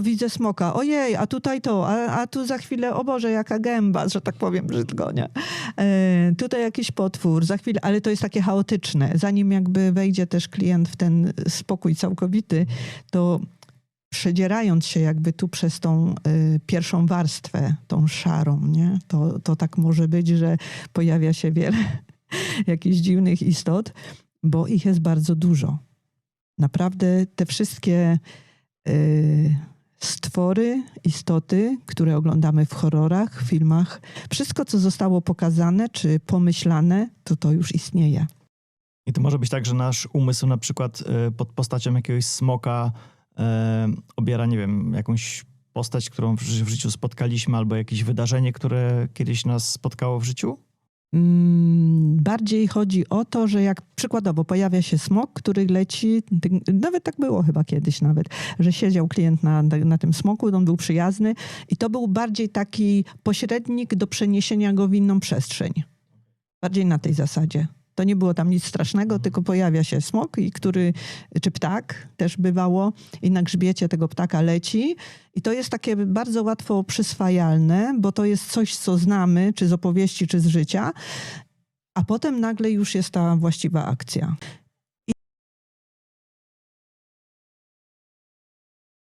widzę smoka, ojej, a tutaj to, a, a tu za chwilę, o Boże, jaka gęba, że tak powiem brzydko, nie? E, tutaj jakiś potwór, za chwilę, ale to jest takie chaotyczne. Zanim jakby wejdzie też klient w ten spokój całkowity, to przedzierając się jakby tu przez tą y, pierwszą warstwę, tą szarą, nie? To, to tak może być, że pojawia się wiele jakichś dziwnych istot, bo ich jest bardzo dużo. Naprawdę te wszystkie y, stwory, istoty, które oglądamy w horrorach, filmach, wszystko, co zostało pokazane czy pomyślane, to to już istnieje. I to może być tak, że nasz umysł na przykład e, pod postacią jakiegoś smoka e, obiera, nie wiem, jakąś postać, którą w, ży- w życiu spotkaliśmy, albo jakieś wydarzenie, które kiedyś nas spotkało w życiu? Mm, Bardziej chodzi o to, że jak przykładowo pojawia się smok, który leci, nawet tak było chyba kiedyś nawet, że siedział klient na, na tym smoku, on był przyjazny i to był bardziej taki pośrednik do przeniesienia go w inną przestrzeń. Bardziej na tej zasadzie. To nie było tam nic strasznego, tylko pojawia się smok, i który, czy ptak też bywało, i na grzbiecie tego ptaka leci. I to jest takie bardzo łatwo przyswajalne, bo to jest coś, co znamy, czy z opowieści, czy z życia. A potem nagle już jest ta właściwa akcja.